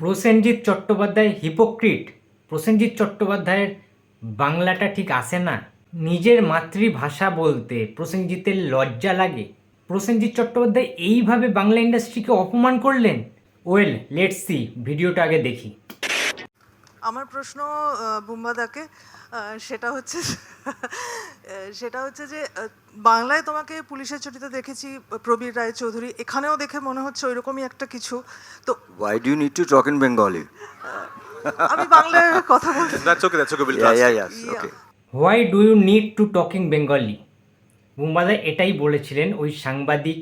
Prosenjit Chattopadhyay hypocrite Prosenjit চট্টোপাধ্যায়ের বাংলাটা ঠিক আসে না। নিজের মাতৃভাষা বলতে প্রসেনজিতের লজ্জা লাগে। প্রসেনজিৎ চট্টোপাধ্যায় এইভাবে বাংলা ইন্ডাস্ট্রিকে অপমান করলেন? ওয়েল লেটস সি ভিডিওটা আগে দেখি। আমার প্রশ্ন বুম্বাদাকে সেটা হচ্ছে সেটা হচ্ছে যে বাংলায় তোমাকে পুলিশের ছুটিতে দেখেছি প্রবীর রায় চৌধুরী এখানেও দেখে মনে হচ্ছে ওইরকমই একটা কিছু তো why do need to to talk in Bengali? আমি বাংলায় কথা okay. We'll Yeah, translate. yeah, yes. Yeah. Why do you need to talking Bengali মুম্বাদা এটাই বলেছিলেন ওই সাংবাদিক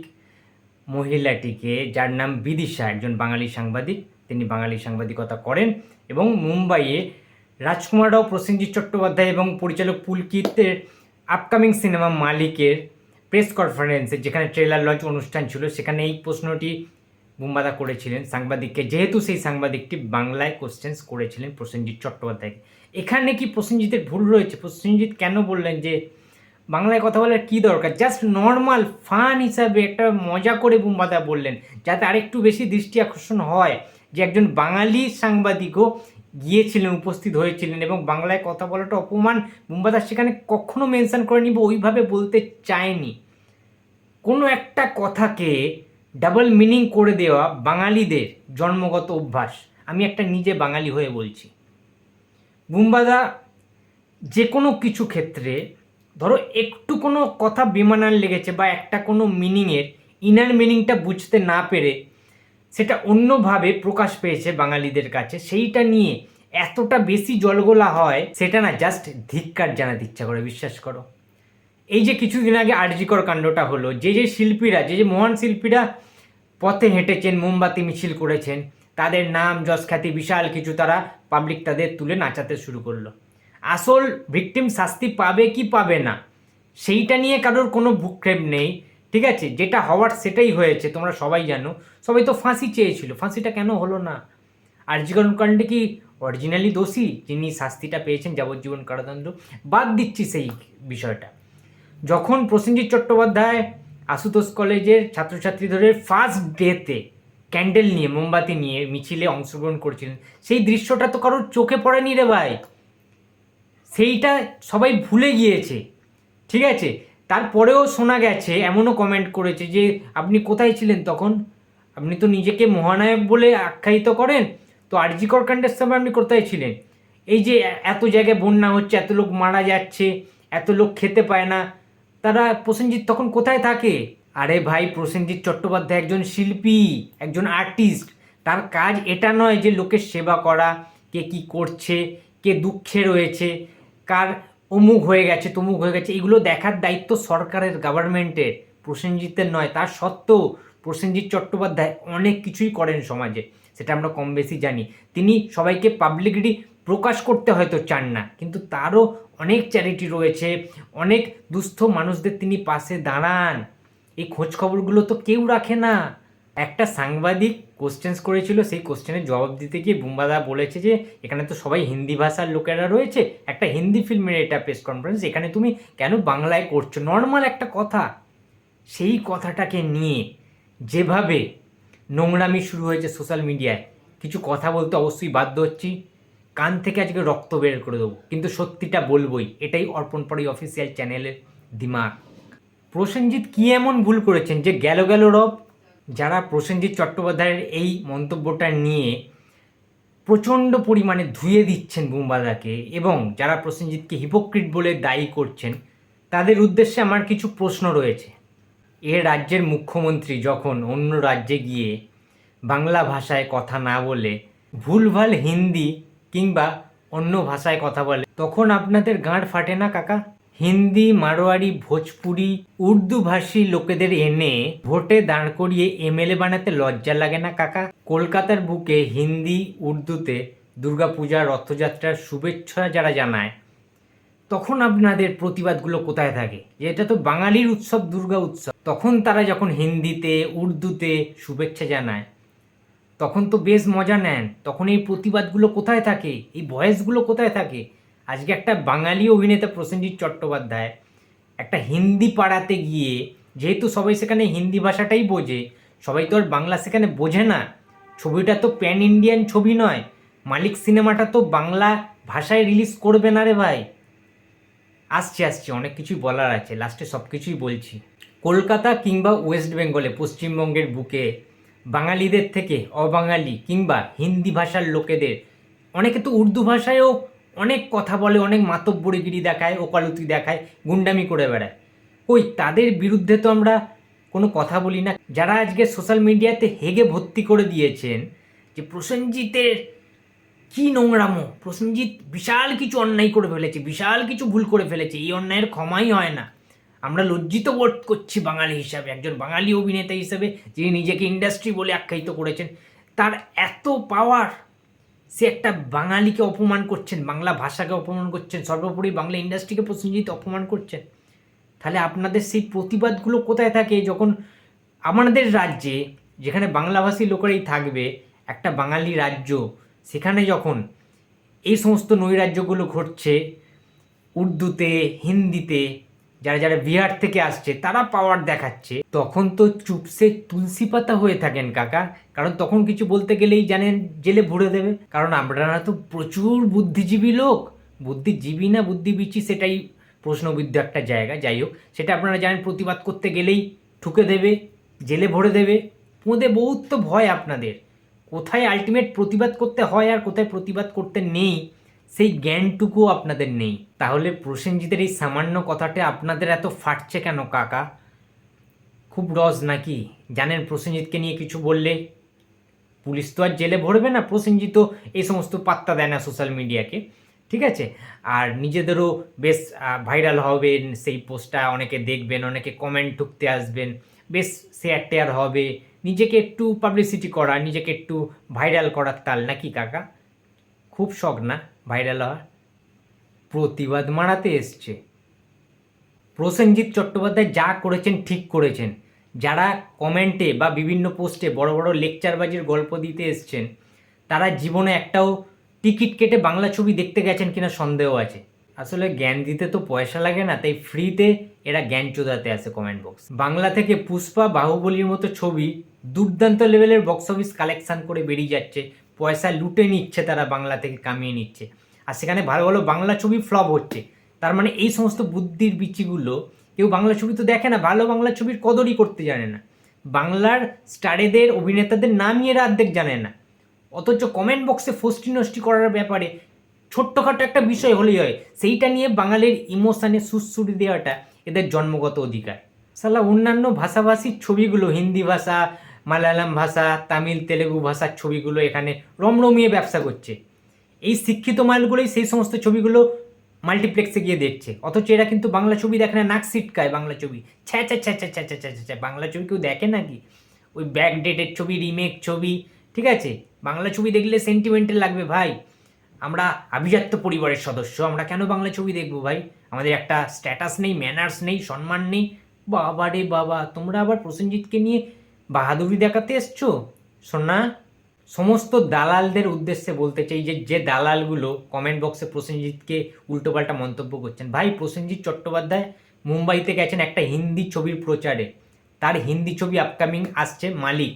মহিলাটিকে যার নাম বিদিশা একজন বাঙালি সাংবাদিক তিনি বাঙালি সাংবাদিকতা করেন এবং মুম্বাইয়ে রাজকুমার রাও প্রসেনজিৎ চট্টোপাধ্যায় এবং পরিচালক পুলকিতের আপকামিং সিনেমা মালিকের প্রেস কনফারেন্সে, যেখানে ট্রেলার লঞ্চ অনুষ্ঠান ছিল, সেখানে এই প্রশ্নটি বুম্বাদা করেছিলেন সাংবাদিককে। যেহেতু সেই সাংবাদিকটি বাংলায় কোশ্চেন্স করেছিলেন প্রসেনজিৎ চট্টোপাধ্যায়কে। এখানে কি প্রসেনজিতের ভুল রয়েছে? প্রসেনজিৎ কেন বললেন যে, বাংলায় কথা বলার কী দরকার? জাস্ট নর্মাল ফান হিসাবে একটা মজা করে বুম্বাদা বললেন, যাতে আরেকটু বেশি দৃষ্টি আকর্ষণ হয় যে একজন বাঙালি সাংবাদিকও গিয়েছিলেন, উপস্থিত হয়েছিলেন এবং বাংলায় কথা বলাটা অপমান বুম্বাদা সেখানে কখনো মেনশন করেনি বা ওইভাবে বলতে চায়নি। কোনো একটা কথাকে ডাবল মিনিং করে দেওয়া বাঙালিদের জন্মগত অভ্যাস, আমি একটা নিজে বাঙালি হয়ে বলছি। বুম্বাদা যে কোনো কিছু ক্ষেত্রে, ধরো একটু কোনো কথা বেমানান লেগেছে বা একটা কোনো মিনিংয়ের ইনার মিনিংটা বুঝতে না পেরে সেটা অন্যভাবে প্রকাশ পেয়েছে বাঙালিদের কাছে। সেইটা নিয়ে এতটা বেশি জলগোলা হয়, সেটা না জাস্ট ধিক্কার জানাতে ইচ্ছা করে, বিশ্বাস করো। এই যে কিছুদিন আগে আরজিকর কাণ্ডটা হলো, যে যে শিল্পীরা, যে যে মহান শিল্পীরা পথে হেঁটেছেন, মোমবাতি মিছিল করেছেন, তাদের নাম, যশ খ্যাতি, বিশাল কিছু তারা পাবলিক তাদের তুলে নাচাতে শুরু করল। আসল ভিকটিম শাস্তি পাবে কি পাবে না, সেইটা নিয়ে কারোর কোনো ভূক্ষেপ নেই। ঠিক আছে, যেটা হওয়ার সেটাই হয়েছে, তোমরা সবাই জানো। সবাই তো ফাঁসি চেয়েছিল, ফাঁসিটা কেন হলো না? আরজিকরণ কাণ্ডে কি অরিজিনালি দোষী? যিনি শাস্তিটা পেয়েছেন, যাবজ্জীবন কারাদণ্ড। বাদ দিচ্ছি সেই বিষয়টা। যখন প্রসেনজিৎ চট্টোপাধ্যায় আশুতোষ কলেজের ছাত্রছাত্রীদের ফার্স্ট ডেতে ক্যান্ডেল নিয়ে, মোমবাতি নিয়ে মিছিলে অংশগ্রহণ করছিলেন, সেই দৃশ্যটা তো কারোর চোখে পড়েনি রে ভাই। সেইটা সবাই ভুলে গিয়েছে। ঠিক আছে তারপরেও শোনা গেছে, এমনও কমেন্ট করেছে যে, আপনি কোথায় ছিলেন তখন? আপনি তো নিজেকে মহানায়ক বলে আখ্যায়িত করেন। তো আরজিকর কাণ্ডের সময় আপনি কোথায় ছিলেন? এই যে এত জায়গায় বন্যা হচ্ছে, এত লোক মারা যাচ্ছে, এত লোক খেতে পায় না। তারা, প্রসেনজিৎ তখন কোথায় থাকে? আরে ভাই, প্রসেনজিৎ চট্টোপাধ্যায় একজন শিল্পী, একজন আর্টিস্ট তার কাজ এটা নয় যে লোকের সেবা করা, কে কি করছে, কে দুঃখে রয়েছে। কার অমুক হয়ে গেছে, তমুক হয়ে গেছে, এগুলো দেখার দায়িত্ব সরকারের গভর্নমেন্টের প্রসেনজিতের নয়। তার সত্ত্বেও প্রসেনজিৎ চট্টোপাধ্যায় অনেক কিছুই করেন সমাজে, সেটা আমরা কম বেশি জানি। তিনি সবাইকে পাবলিকলি প্রকাশ করতে হয়তো চান না, কিন্তু তারও অনেক চ্যারিটি রয়েছে, অনেক দুস্থ মানুষদের তিনি পাশে দাঁড়ান। এই খোঁজ খবরগুলো তো কেউ রাখে না। একটা সাংবাদিক কোশ্চেন্স করেছিল, সেই কোশ্চেনের জবাব দিতে গিয়ে বুম্বাদা বলেছে যে, এখানে তো সবাই হিন্দি ভাষার লোকেরা রয়েছে, একটা হিন্দি ফিল্মের এটা প্রেস কনফারেন্স এখানে তুমি কেন বাংলায় করছ? নর্মাল একটা কথা। সেই কথাটাকে নিয়ে যেভাবে নোংরামি শুরু হয়েছে সোশ্যাল মিডিয়ায় কিছু কথা বলতে অবশ্যই বাধ্য হচ্ছি। কান থেকে আজকে রক্ত বের করে দেবো, কিন্তু সত্যিটা বলবই, এটাই অর্পণ পড়ি অফিসিয়াল চ্যানেলের দিমাগ। প্রসেনজিৎ কী এমন ভুল করেছেন যে, গেল গেল রব যারা প্রসেনজিৎ চট্টোপাধ্যায়ের এই মন্তব্যটা নিয়ে প্রচণ্ড পরিমাণে ধুয়ে দিচ্ছেন বুম্বাদাকে এবং যারা প্রসেনজিৎকে হিপোক্রিট বলে দায়ী করছেন, তাদের উদ্দেশ্যে আমার কিছু প্রশ্ন রয়েছে। এ রাজ্যের মুখ্যমন্ত্রী যখন অন্য রাজ্যে গিয়ে বাংলা ভাষায় কথা না বলে ভুলভাল হিন্দি কিংবা অন্য ভাষায় কথা বলে, তখন আপনাদের গাঁড় ফাটে না, কাকা? হিন্দি, মারোয়ারি, ভোজপুরি, উর্দু ভাষী লোকেদের এনে ভোটে দাঁড় করিয়ে এমএলএ বানাতে লজ্জা লাগে না, কাকা? কলকাতার বুকে হিন্দি, উর্দুতে দুর্গাপূজা, রথযাত্রার শুভেচ্ছা যারা জানায়, তখন আপনাদের প্রতিবাদগুলো কোথায় থাকে? এটা তো বাঙালির উৎসব, দুর্গা উৎসব। তখন তারা যখন হিন্দিতে, উর্দুতে শুভেচ্ছা জানায়, তখন তো বেশ মজা নেন। তখন এই প্রতিবাদগুলো কোথায় থাকে? এই ভয়েসগুলো কোথায় থাকে? আজকে একটা বাঙালি অভিনেতা প্রসেনজিৎ চট্টোপাধ্যায় একটা হিন্দি পাড়াতে গিয়ে, যেহেতু সবাই সেখানে হিন্দি ভাষাটাই বোঝে, সবাই তো আর বাংলা সেখানে বোঝে না, ছবিটা তো প্যান ইন্ডিয়ান ছবি নয়, মালিক সিনেমাটা তো বাংলা ভাষায় রিলিজ করবে না রে ভাই। আসছে আসছে, অনেক কিছুই বলার আছে, লাস্টে সব কিছুই বলছি। কলকাতা কিংবা ওয়েস্ট বেঙ্গলে, পশ্চিমবঙ্গের বুকে, বাঙালিদের থেকে অবাঙালি কিংবা হিন্দি ভাষার লোকেদের, অনেকে তো উর্দু ভাষায়ও অনেক কথা বলে, অনেক মাতব্বরিগিরি দেখায়, ওকালতি দেখায়, গুন্ডামি করে বেড়ায়। ওই তাদের বিরুদ্ধে তো আমরা কোনো কথা বলি না। যারা আজকে সোশ্যাল মিডিয়াতে হেগে ভর্তি করে দিয়েছেন যে প্রসেনজিতের কি নোংরামো, প্রসেনজিৎ বিশাল কিছু অন্যায় করে ফেলেছে, বিশাল কিছু ভুল করে ফেলেছে, এই অন্যায়ের ক্ষমাই হয় না। আমরা লজ্জিত বোধ করছি বাঙালি হিসাবে, একজন বাঙালি অভিনেতা হিসেবে, যিনি নিজেকে ইন্ডাস্ট্রি বলে আখ্যায়িত করেছেন। তার এত পাওয়ার সে একটা বাঙালিকে অপমান করছেন, বাংলা ভাষাকে অপমান করছেন, সর্বোপরি বাংলা ইন্ডাস্ট্রিকে প্রসেনজিৎ অপমান করছেন। তাহলে আপনাদের সেই প্রতিবাদগুলো কোথায় থাকে? যখন আমাদের রাজ্যে যেখানে বাংলাভাষী লোকেরাই থাকবে, একটা বাঙালি রাজ্য, সেখানে যখন এই সমস্ত নৈরাজ্যগুলো ঘটছে, উর্দুতে, হিন্দিতে যারা যারা বিহার থেকে আসছে, তারা পাওয়ার দেখাচ্ছে। তখন তো চুপসে তুলসী পাতা হয়ে থাকেন কাকা। কারণ তখন কিছু বলতে গেলেই জানেন, জেলে ভরে দেবে। কারণ আপনারা তো প্রচুর বুদ্ধিজীবী লোক। বুদ্ধিজীবী না বুদ্ধিবিচি সেটাই প্রশ্নবিদ্ধ একটা জায়গা। যাই হোক, সেটা আপনারা জানেন, প্রতিবাদ করতে গেলেই ঠুকে দেবে, জেলে ভরে দেবে। পোঁদে বহুত তো ভয় আপনাদের। কোথায় আলটিমেট প্রতিবাদ করতে হয় আর কোথায় প্রতিবাদ করতে নেই সেই জ্ঞানটুকু আপনাদের নেই। তাহলে প্রসেনজিতের এই সামান্য কথাটা আপনাদের এত ফাটছে কেন, কাকা? খুব রস নাকি? জানেন প্রসেনজিৎকে নিয়ে কিছু বললে? পুলিশ তো আর জেলে ভরবে না, প্রসেনজিৎ তো এই সমস্ত পাত্তা দেয় না সোশ্যাল মিডিয়াকে। ঠিক আছে? আর নিজেদেরও বেশ ভাইরাল হবেন, সেই পোস্টটা অনেকে দেখবেন, অনেকে কমেন্ট ঢুকতে আসবেন। বেশ শেয়ার টেয়ার হবে। নিজেকে একটু পাবলিসিটি করা, নিজেকে একটু ভাইরাল করার তাল, নাকি, কাকা? খুব শখ না? ভাইরাল হওয়ার? প্রতিবাদ মারাতে এসছে। প্রসেনজিৎ চট্টোপাধ্যায় যা করেছেন, ঠিক করেছেন। যারা কমেন্টে বা বিভিন্ন পোস্টে বড় বড় লেকচারবাজির গল্প দিতে এসছেন, তারা জীবনে একটাও টিকিট কেটে বাংলা ছবি দেখতে গেছেন কিনা সন্দেহ আছে। আসলে জ্ঞান দিতে তো পয়সা লাগে না, তাই ফ্রিতে এরা জ্ঞান চোদাতে আসে কমেন্ট বক্স। বাংলা থেকে পুষ্পা বাহুবলীর মতো ছবি দুর্দান্ত লেভেলের বক্স অফিস কালেকশান করে বেরিয়ে যাচ্ছে পয়সা লুটে নিচ্ছে তারা বাংলা থেকে কামিয়ে নিচ্ছে। আর সেখানে ভালো ভালো বাংলা ছবি ফ্লপ হচ্ছে। তার মানে এই সমস্ত বুদ্ধির বিচিগুলো কেউ বাংলা ছবি তো দেখে না, ভালো বাংলা ছবির কদরই করতে জানে না। বাংলার স্টারেদের, অভিনেতাদের নামই এরা অর্ধেক জানে না। অথচ কমেন্ট বক্সে ফষ্টি নষ্টি করার ব্যাপারে ছোট্টখাটো একটা বিষয় হলেই হয়, সেইটা নিয়ে বাঙালির ইমোশানে সুশ্রুতি দেওয়াটা এদের জন্মগত অধিকার। সালা অন্যান্য ভাষাভাষীর ছবিগুলো, হিন্দি ভাষা মালায়ালাম ভাষা, তামিল, তেলেগু ভাষার ছবিগুলো এখানে রমরমিয়ে ব্যবসা করছে। এই শিক্ষিত মালগুলোই সেই সমস্ত ছবিগুলো মাল্টিপ্লেক্সে গিয়ে দেখছে। অথচ এরা কিন্তু বাংলা ছবি দেখে না, নাক সিটকায় বাংলা ছবি। ছ্যা ছ্যা ছ্যা ছ্যা ছ্যা ছ্যা ছ্যা, বাংলা ছবি কেউ দেখে নাকি? ওই ব্যাক ডেটের ছবি রিমেক ছবি, ঠিক আছে? বাংলা ছবি দেখলে সেন্টিমেন্টাল লাগবে ভাই। আমরা আভিজাত্য পরিবারের সদস্য, আমরা কেন বাংলা ছবি দেখব ভাই? আমাদের একটা স্ট্যাটাস নেই ম্যানার্স নেই, সম্মান নেই। বাবা রে বাবা, তোমরা আবার প্রসেনজিৎকে নিয়ে বাহাদুরি দেখাতে এসছো? সোনা, সমস্ত দালালদের উদ্দেশ্যে বলতে চাই যে যে দালালগুলো কমেন্ট বক্সে প্রসেনজিৎকে উল্টোপাল্টা মন্তব্য করছেন। ভাই, প্রসেনজিৎ চট্টোপাধ্যায় মুম্বাইতে গেছেন একটা হিন্দি ছবির প্রচারে। তার হিন্দি ছবি আপকামিং আসছে, মালিক।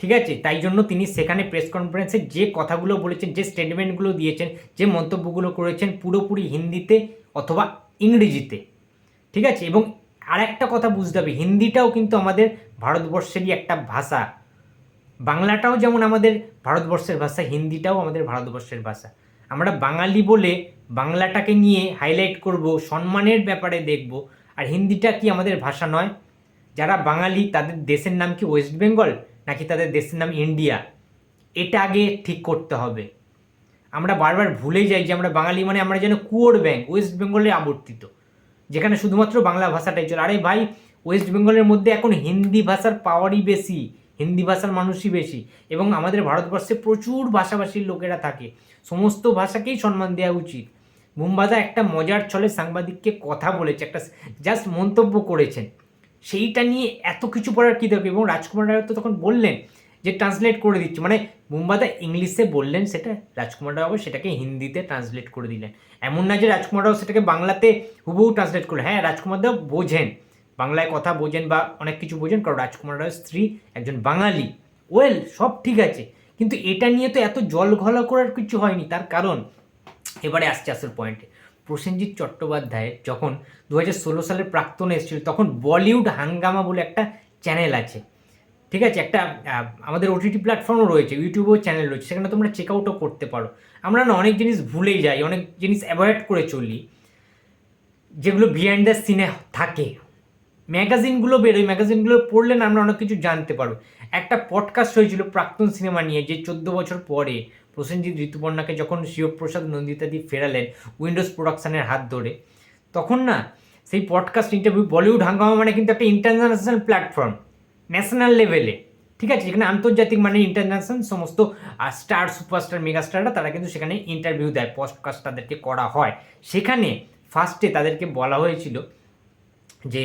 ঠিক আছে? তাই জন্য তিনি সেখানে প্রেস কনফারেন্সে যে কথাগুলো বলেছেন, যে স্টেটমেন্টগুলো দিয়েছেন, যে মন্তব্যগুলো করেছেন পুরোপুরি হিন্দিতে অথবা ইংরেজিতে। ঠিক আছে? এবং আর একটা কথা বুঝতে হবে, হিন্দিটাও কিন্তু আমাদের ভারতবর্ষেরই একটা ভাষা। বাংলাটাও যেমন আমাদের ভারতবর্ষের ভাষা, হিন্দিটাও আমাদের ভারতবর্ষের ভাষা। আমরা বাঙালি বলে বাংলাটাকে নিয়ে হাইলাইট করব, সম্মানের ব্যাপারে দেখব, আর হিন্দিটা কি আমাদের ভাষা নয়? যারা বাঙালি, তাদের দেশের নাম কি ওয়েস্ট বেঙ্গল নাকি তাদের দেশের নাম ইন্ডিয়া এটা আগে ঠিক করতে হবে। আমরা বারবার ভুলে যাই যে আমরা বাঙালি মানে আমরা যেন কুয়োর ব্যাংক ওয়েস্ট বেঙ্গলে আবর্তিত। যেখানে শুধুমাত্র বাংলা ভাষাটাই চলে। আরে ভাই ওয়েস্ট বেঙ্গলের মধ্যে এখন হিন্দি ভাষার পাওয়ারই বেশি, হিন্দি ভাষার মানুষই বেশি এবং আমাদের ভারতবর্ষে প্রচুর ভাষাভাষীর লোকেরা থাকে। সমস্ত ভাষাকেই সম্মান দেওয়া উচিত। বুম্বাদা একটা মজার ছলে সাংবাদিককে কথা বলেছে, একটা জাস্ট মন্তব্য করেছেন। সেইটা নিয়ে এত কিছু পড়ার কী দরকার? এবং রাজকুমার রায় তো তখন বললেন যে ট্রান্সলেট করে দিচ্ছে। মানে বুম্বাদা ইংলিশে বললেন সেটা, রাজকুমার রাও সেটাকে হিন্দিতে ট্রান্সলেট করে দিলেন। এমন না যে, রাজকুমার রাও সেটাকে বাংলাতে হুবহু ট্রান্সলেট করলেন হ্যাঁ রাজকুমার রাও বোঝেন। বাংলায় কথা বোঝেন বা অনেক কিছু বোঝেন, কারণ রাজকুমার রায়ের স্ত্রী, একজন বাঙালি। ওয়েল সব ঠিক আছে। কিন্তু এটা নিয়ে তো এত জল ঘলা করার কিছু হয়নি, তার কারণ? এবারে আসছে আসল পয়েন্টে প্রসেনজিৎ চট্টোপাধ্যায় যখন দু ষোলো সালের প্রাক্তনে এসেছিল, তখন বলিউড হাঙ্গামা বলে একটা চ্যানেল আছে। ঠিক আছে, একটা আমাদের ওটিটি প্ল্যাটফর্মও রয়েছে ইউটিউবেও চ্যানেল রয়েছে, সেখানে তোমরা চেক আউটও করতে পারো। আমরা না অনেক জিনিস ভুলেই যাই, অনেক জিনিস অ্যাভয়েড করে চলি, যেগুলো বিহাইন্ড দ্য সিনে থাকে। ম্যাগাজিনগুলো বেরোয় ম্যাগাজিনগুলো পড়লে না আমরা অনেক কিছু জানতে পারব। একটা পডকাস্ট হয়েছিল প্রাক্তন সিনেমা নিয়ে, যে চোদ্দ বছর পরে প্রসেনজিৎ ঋতুপর্ণাকে যখন শিবপ্রসাদ নন্দিতাদি ফেরালেন উইন্ডোজ প্রোডাকশানের হাত ধরে, তখন না সেই পডকাস্ট ইন্টারভিউ বলিউড হাঙ্গামা মানে কিন্তু একটা ইন্টারন্যাশনাল প্ল্যাটফর্ম ন্যাশনাল লেভেলে ঠিক আছে? যেখানে আন্তর্জাতিক মানে ইন্টারন্যাশনাল সমস্ত স্টার সুপারস্টার মেগাস্টাররা তারা কিন্তু সেখানে ইন্টারভিউ দেয় পডকাস্ট তাদেরকে করা হয়। সেখানে ফার্স্টে তাদেরকে বলা হয়েছিল যে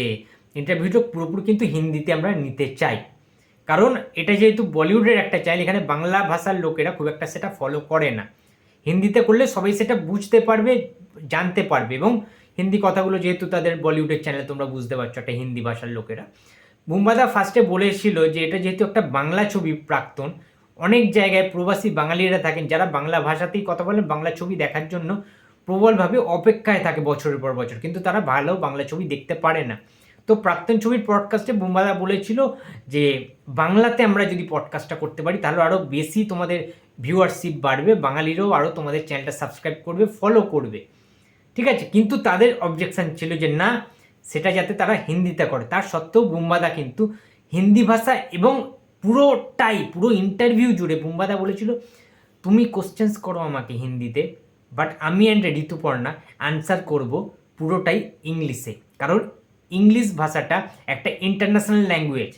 ইন্টারভিউটা পুরোপুরি কিন্তু হিন্দিতে আমরা নিতে চাই। কারণ এটা যেহেতু বলিউডের একটা চ্যানেল এখানে বাংলা ভাষার লোকেরা খুব একটা সেটা ফলো করে না। হিন্দিতে করলে সবাই সেটা বুঝতে পারবে, জানতে পারবে এবং হিন্দি কথাগুলো যেহেতু তাদের বলিউডের চ্যানেল তোমরা বুঝতে পারছ একটা হিন্দি ভাষার লোকেরা। বুম্বাদা ফার্স্টে বলেছিল যে এটা যেহেতু একটা বাংলা ছবি প্রাক্তন, অনেক জায়গায় প্রবাসী বাঙালিরা থাকেন যারা বাংলা ভাষাতেই কথা বলেন, বাংলা ছবি দেখার জন্য প্রবলভাবে অপেক্ষায় থাকে বছরের পর বছর। কিন্তু তারা ভালো বাংলা ছবি দেখতে পারে না। তো প্রাক্তন ছবির পডকাস্টে বুম্বাদা বলেছিল যে, বাংলাতে আমরা যদি পডকাস্টটা করতে পারি, তাহলে আরও বেশি তোমাদের ভিউয়ারশিপ বাড়বে, বাঙালিরাও আরও তোমাদের চ্যানেলটা সাবস্ক্রাইব করবে ফলো করবে। ঠিক আছে? কিন্তু তাদের অবজেকশন ছিল যে, না, সেটা যাতে তারা হিন্দিতে করে। তার সত্ত্বেও বুম্বাদা কিন্তু হিন্দি ভাষা এবং পুরোটাই, পুরো ইন্টারভিউ জুড়ে বুম্বাদা বলেছিল, তুমি কোশ্চেন্স করো আমাকে হিন্দিতে বাট আমি অ্যান্ড ঋতুপর্ণা আনসার করব পুরোটাই ইংলিশে কারণ ইংলিশ ভাষাটা একটা ইন্টারন্যাশনাল ল্যাঙ্গুয়েজ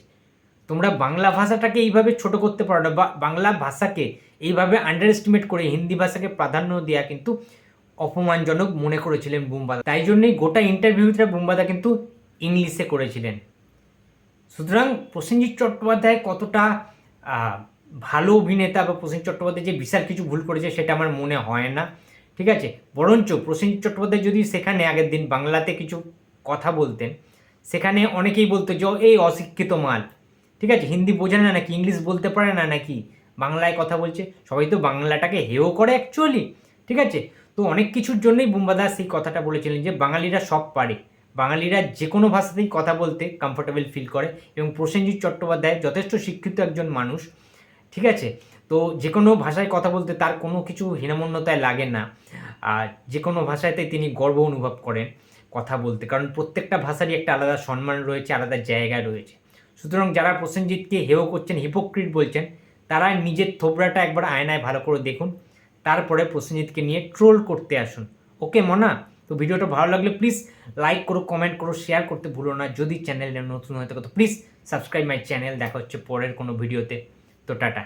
তোমরা বাংলা ভাষাটাকে এইভাবে ছোট করতে পারো না বা বাংলা ভাষাকে এইভাবে আন্ডার এস্টিমেট করে হিন্দি ভাষাকে প্রাধান্য দেওয়া কিন্তু অপমানজনক মনে করেছিলেন বুম্বাদা। তাই জন্যই গোটা ইন্টারভিউটা বুম্বাদা কিন্তু ইংলিশে করেছিলেন। সুতরাং প্রসেনজিৎ চট্টোপাধ্যায় কতটা ভালো অভিনেতা বা প্রসেনজিৎ চট্টোপাধ্যায় যে বিশাল কিছু ভুল করেছে সেটা আমার মনে হয় না। ঠিক আছে? বরঞ্চ প্রসেনজিৎ চট্টোপাধ্যায় যদি সেখানে আগের দিন বাংলাতে কিছু বলতেন। সেখানে অনেকেই বলতো যে এই অশিক্ষিত মাল। ঠিক আছে? হিন্দি বোঝে না নাকি? ইংলিশ বলতে পারে না নাকি? বাংলায় কথা বলছে। সবাই তো বাংলাটাকে হেও করে অ্যাকচুয়ালি ঠিক আছে? তো অনেক কিছুর জন্যই বুম্বাদা সেই কথাটা বলেছিলেন যে, বাঙালিরা সব পারে। বাঙালিরা যে কোনো ভাষাতেই কথা বলতে কমফোর্টেবল ফিল করে এবং প্রসেনজিৎ চট্টোপাধ্যায় যথেষ্ট শিক্ষিত একজন মানুষ, ঠিক আছে? তো যে কোনো ভাষায় কথা বলতে তার কোনো কিছু হীনমন্যতায় লাগে না। আর যে কোনো ভাষাতে তিনি গর্ব অনুভব করেন। কথা বলতে। কারণ প্রত্যেকটা ভাষারই একটা আলাদা সম্মান রয়েছে, আলাদা জায়গা রয়েছে। সুতরাং যারা প্রসেনজিৎকে হেও করছেন হিপোক্রিট বলছেন, তারা নিজের থোবরাটা একবার আয়নায় ভালো করে দেখুন। তারপরে প্রসেনজিৎকে নিয়ে ট্রোল করতে আসুন। ওকে, মনা? তো ভিডিওটা ভালো লাগলে প্লিজ লাইক করো কমেন্ট করো শেয়ার করতে ভুলো না। যদি চ্যানেলে নতুন হয়ে থাকো, তো প্লিজ সাবস্ক্রাইব মাই চ্যানেল দেখা হচ্ছে পরের কোনো ভিডিওতে। তো টাটা।